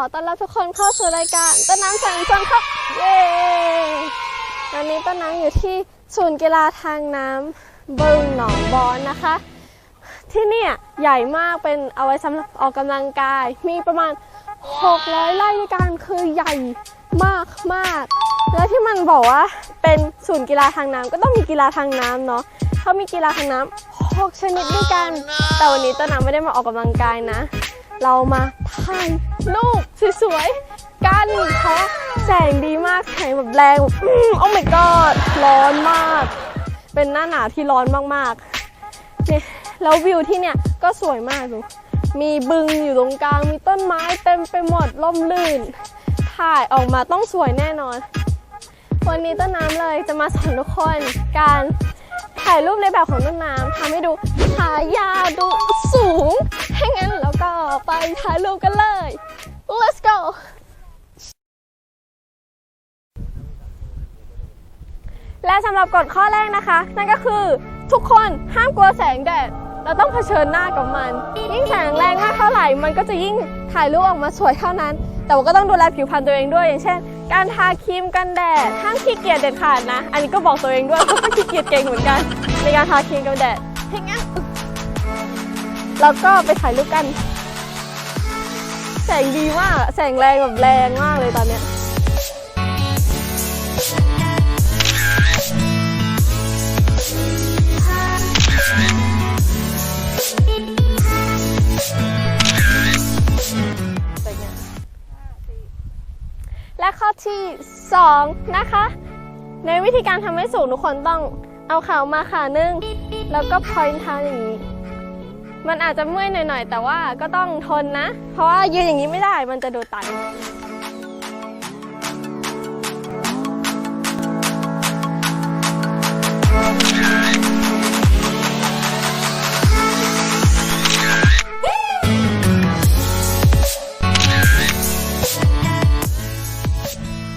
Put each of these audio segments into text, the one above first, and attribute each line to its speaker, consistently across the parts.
Speaker 1: อต้อนรับทุกคนเข้าสู่รายการต้นน้ำแสงจันทร์ครับเย้วันนี้ต้นน้ำอยู่ที่ศูนย์กีฬาทางน้ำบึงหนองบอนนะคะ ที่เนี่ยใหญ่มากเป็นเอาไว้สำหรับออกกำลังกาย มีประมาณ 600 ไร่ด้วยกันคือใหญ่มากมากแล้วที่มันบอกว่าเป็นศูนย์กีฬาทางน้ำก็ต้องมีกีฬาทางน้ำเนาะเขามีกีฬาทางน้ำหกชนิดด้วยกัน แต่วันนี้ต้นน้ำไม่ได้มาออกกำลังกายนะ เรามาถ่าย รูปสวยๆกันเพราะแสงดีมากแสงแบบแรงอืมโอ้ my god ร้อนมาก เป็นหน้าหนาวที่ร้อนมากๆเนี่ยแล้ววิวที่เนี่ยก็สวยมากดูมีบึงอยู่ตรงกลางมีต้นไม้เต็มไปหมดล่มลื่น ถ่ายออกมาต้องสวยแน่นอน วันนี้ต้นน้ำเลยจะมาสอนทุกคนการถ่ายรูปในแบบของต้นน้ำทำให้ดูหายาวดูสูง ถ่ายรูปกันเลย let's go และสำหรับกฎข้อแรกนะคะ นั่นก็คือทุกคนห้ามกลัวแสงแดด เราต้องเผชิญหน้ากับมัน ยิ่งแสงแรงมากเท่าไหร่ มันก็จะยิ่งถ่ายรูปออกมาสวยเท่านั้น แต่ว่าก็ต้องดูแลผิวพรรณตัวเองด้วย อย่างเช่น การทาครีมกันแดด ห้ามขี้เกียจเด็ดขาดนะ อันนี้ก็บอกตัวเองด้วยเพราะขี้เกียจเก่งเหมือนกัน ในการทาครีมกันแดดอย่างงั้นแล้วก็ไปถ่ายรูปกัน แสงดีมาก แสงแรงแบบแรงมากเลยตอนเนี้ยและข้อที่ 2 นะคะ ในวิธีการทำให้สูงทุกคนต้องเอาเข่ามาขาหนึ่งแล้วก็พอยเท้าอย่างนี้ มันอาจจะเมื่อยหน่อยๆ แต่ว่าก็ต้องทนนะ เพราะว่ายืนอย่างนี้ไม่ได้มันจะดูตัน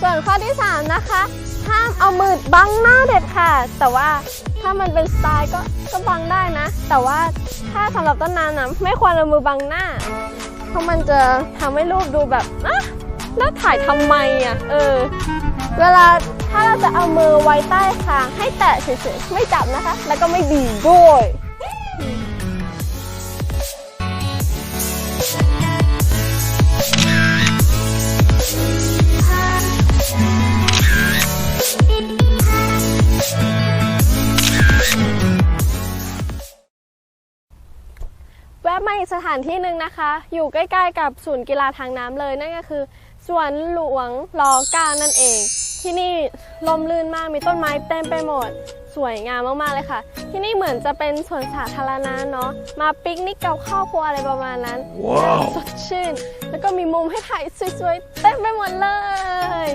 Speaker 1: ส่วนข้อที่ 3 นะคะ ห้ามเอามือบังหน้าเด็ดขาดแต่ว่าถ้ามันเป็นสไตล์ก็ก็บังได้นะ แต่ว่า ถ้าสำหรับต้นน้ำนะไม่ควรเอามือบังหน้า เพราะมันจะทำให้รูปดูแบบอะแล้วถ่ายทำไมอะเออ เวลาถ้าเราจะเอามือไว้ใต้คางให้แตะเฉยๆไม่จับนะคะ แล้วก็ไม่ดีด้วย แวะมาอีกสถานที่หนึ่งนะคะ อยู่ใกล้ๆกับศูนย์กีฬาทางน้ำเลย นั่นก็คือสวนหลวงลอการนั่นเอง ที่นี่ลมลื่นมากมีต้นไม้เต็มไปหมด สวยงามมากๆเลยค่ะ ที่นี่เหมือนจะเป็นสวนสาธารณะเนาะมาปิกนิกกับครอบครัวอะไรประมาณนั้นสดชื่น แล้วก็มีมุมให้ถ่ายสวยๆเต็มไปหมดเลย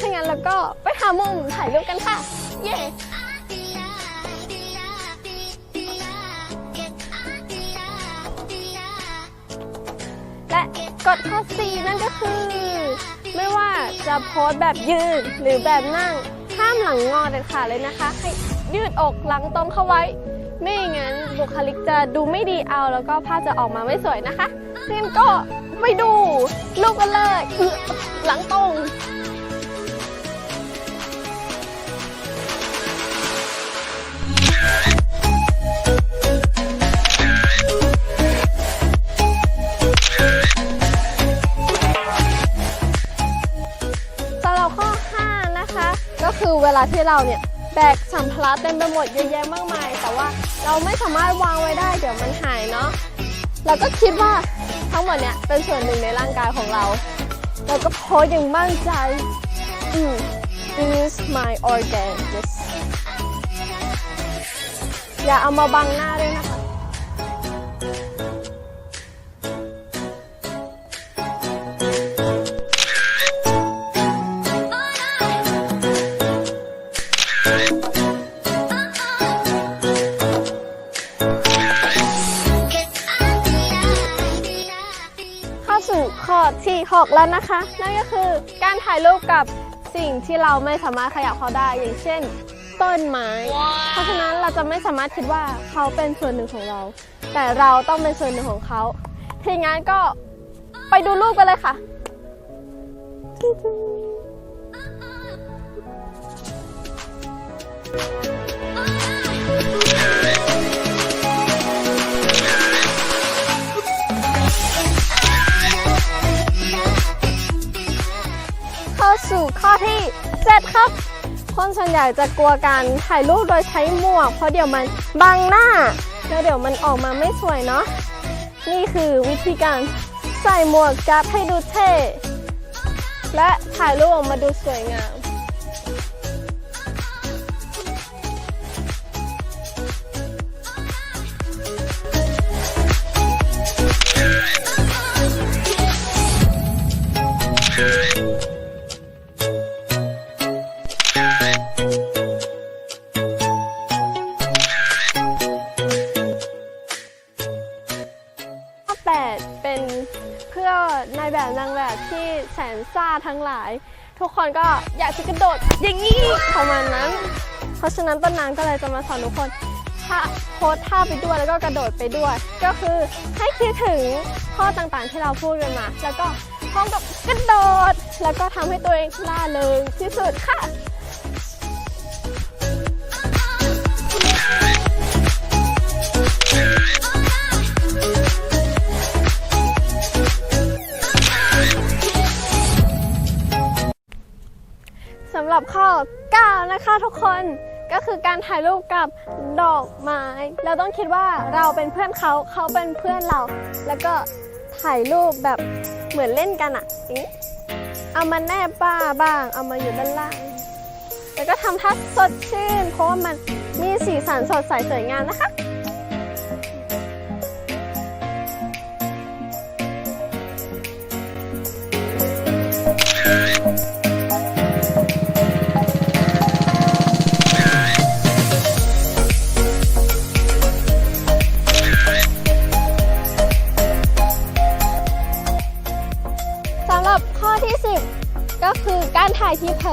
Speaker 1: ถ้างั้นแล้วก็ไปหามุมถ่ายรูปกันค่ะ เย้ กฎข้อ4นั่นก็คือ ไม่ว่าจะโพสแบบยืนหรือแบบนั่ง ห้ามหลังงอเด็ดขาดเลยนะคะ ให้ยืดอกหลังตรงเข้าไว้ ไม่อย่างนั้นบุคลิกจะดูไม่ดีเอาแล้วก็ภาพจะออกมาไม่สวยนะคะงั้นก็ไปดูลูกกันเลยหลังต คือเวลาที่เราเนี่ยแบกสัมภาระเต็มไปหมดเยอะแยะมากมาย แต่ว่าเราไม่สามารถวางไว้ได้เดี๋ยวมันหายเนาะเราก็คิดว่าทั้งหมดเนี่ยเป็นส่วนหนึ่งในร่างกายของเรา เราก็โพสอย่างมั่นใจอืม this is my organ yes อย่าเอามาบังหน้าด้วยนะคะ ที่ 6 แล้วนะคะ นั่นก็คือการถ่ายรูปกับสิ่งที่เราไม่สามารถขยับเขาได้อย่างเช่น ต้นไม้ เพราะฉะนั้นเราจะไม่สามารถคิดว่าเขาเป็นส่วนหนึ่งของเรา แต่เราต้องเป็นส่วนหนึ่งของเขาทีงั้นก็ไปดูรูปกันเลยค่ะ ข้อที่เจ็ดครับ คนส่วนใหญ่จะกลัวการถ่ายรูปโดยใช้หมวก เพราะเดี๋ยวมันบังหน้า แล้วเดี๋ยวมันออกมาไม่สวยเนาะ นี่คือวิธีการใส่หมวกจับให้ดูเท่ และถ่ายรูปออกมาดูสวยงาม ทั้งหลาย ทุกคนก็อยากจะกระโดดอย่างนี้ประมาณนั้น เพราะฉะนั้นต้นน้ำก็เลยจะมาสอนทุกคนถ้าโพสท่าไปด้วยแล้วก็กระโดดไปด้วย ก็คือให้คิดถึงข้อต่างๆที่เราพูดกันมา แล้วก็พร้อมกับกระโดด แล้วก็ทำให้ตัวเองล่าเริงที่สุดค่ะ ทุกคนก็คือการถ่ายรูปกับดอกไม้ เราต้องคิดว่าเราเป็นเพื่อนเขาเขาเป็นเพื่อนเรา แล้วก็ถ่ายรูปแบบเหมือนเล่นกันอะ่ะเอามาแนบบ้าบ้าง เอามาอยู่ด้านล่าง แล้วก็ทำท่าสดชื่น เพราะว่ามันมีสีสันสดใสสวยงามนะคะ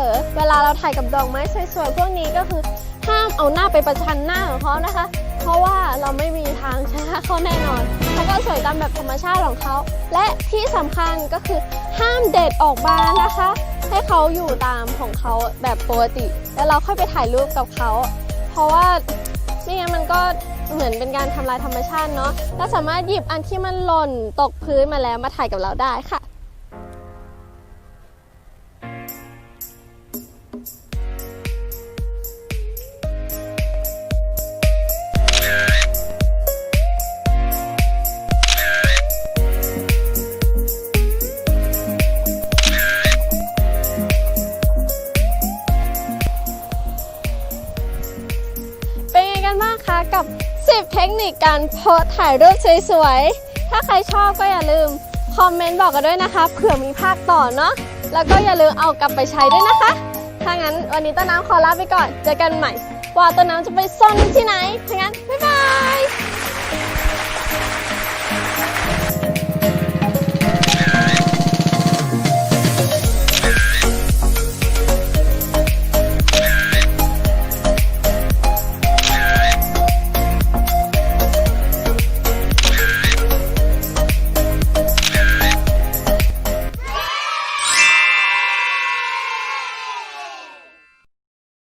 Speaker 1: อ เวลาเราถ่ายกับดอกไม้สวยๆพวกนี้ก็คือห้ามเอาหน้าไปประชันหน้าของเขานะคะ เพราะว่าเราไม่มีทางชนะเขาแน่นอนเขาก็สวยตามแบบธรรมชาติของเขา และที่สำคัญก็คือห้ามเด็ดออกมานะคะ ให้เขาอยู่ตามของเขาแบบปกติ แล้วเราค่อยไปถ่ายรูปกับเขา เพราะว่าไม่งั้นมันก็เหมือนเป็นการทำลายธรรมชาติเนาะเราสามารถหยิบอันที่มันหล่นตกพื้นมาแล้วมาถ่ายกับเราได้ค่ะ นิคการโพสถ่ายรูปสวยๆ ถ้าใครชอบก็อย่าลืมคอมเมนต์บอกกันด้วยนะคะเผื่อมีภาคต่อเนาะ แล้วก็อย่าลืมเอากลับไปใช้ด้วยนะคะ ถ้างั้นวันนี้ต้นน้ำขอลาไปก่อน เจอกันใหม่ ว่าต้นน้ำจะไปซ่อนที่ไหน ถ้างั้น บ๊ายบาย